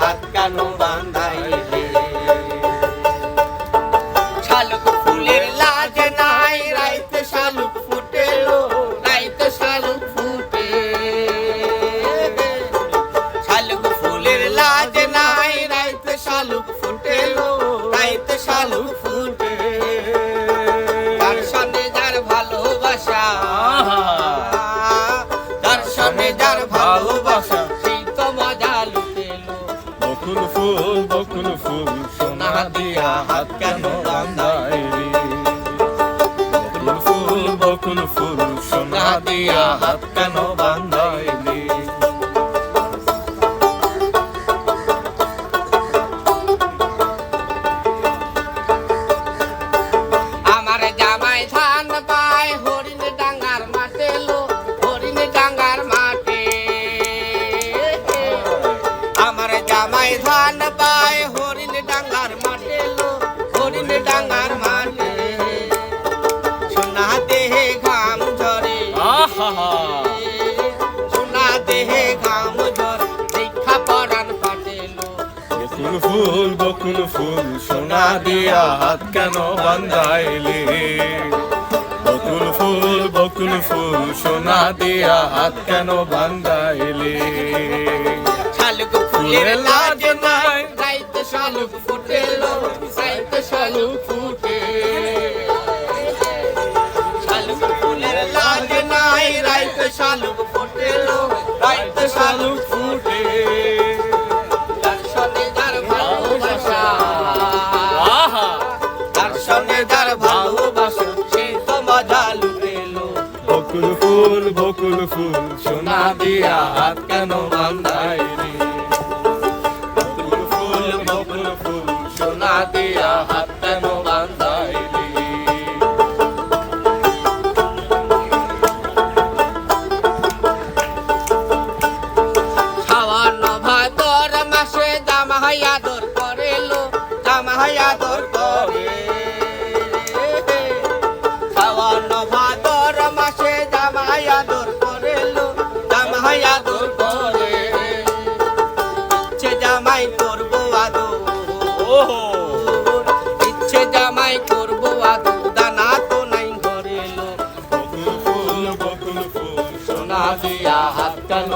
হাত কানো বান্ধাইলে। শালুক ফুলের লাজ নাই, রাইতে শালুক ফুটে রাইতে শালুক ফুটে। শালুক ফুলের লাজ নাই, রাইতে রাইতে শালুক ফুটে। বকুল ফুল সোনা দিয়া হাত কেন রান্ধাই বকুল ফুল বকুল ফুল সোনা দিয়া হাত কেন সোনা দেহে ঘাম ঝরে দীক্ষা পরাণ পাটেলো বকুল ফুল বকুল ফুল সোনা দিয়া হাত কেন বান্ধাইলি? বকুল ফুল বকুল ফুল সোনা দিয়া হাত কেন বান্ধাইলি? শালুক ফুলের লাজ নাই। রাইতে শালুক ফুটেলো রাইতে শালুক ফুটে বকুল ফুল বকুল ফুল, সোনা দিয়া হাত কেন বান্ধাইলি বকুল ফুল বকুল ফুল, সোনা দিয়া হাত কেন ভাদর মাসে জামাই আদর করেলো জামাই আদর করে ইচ্ছে জামাই করব আদর দানা তো নাই ঘরে লোক। বকুল ফুল বকুল ফুল সোনা দিয়া হাত কেন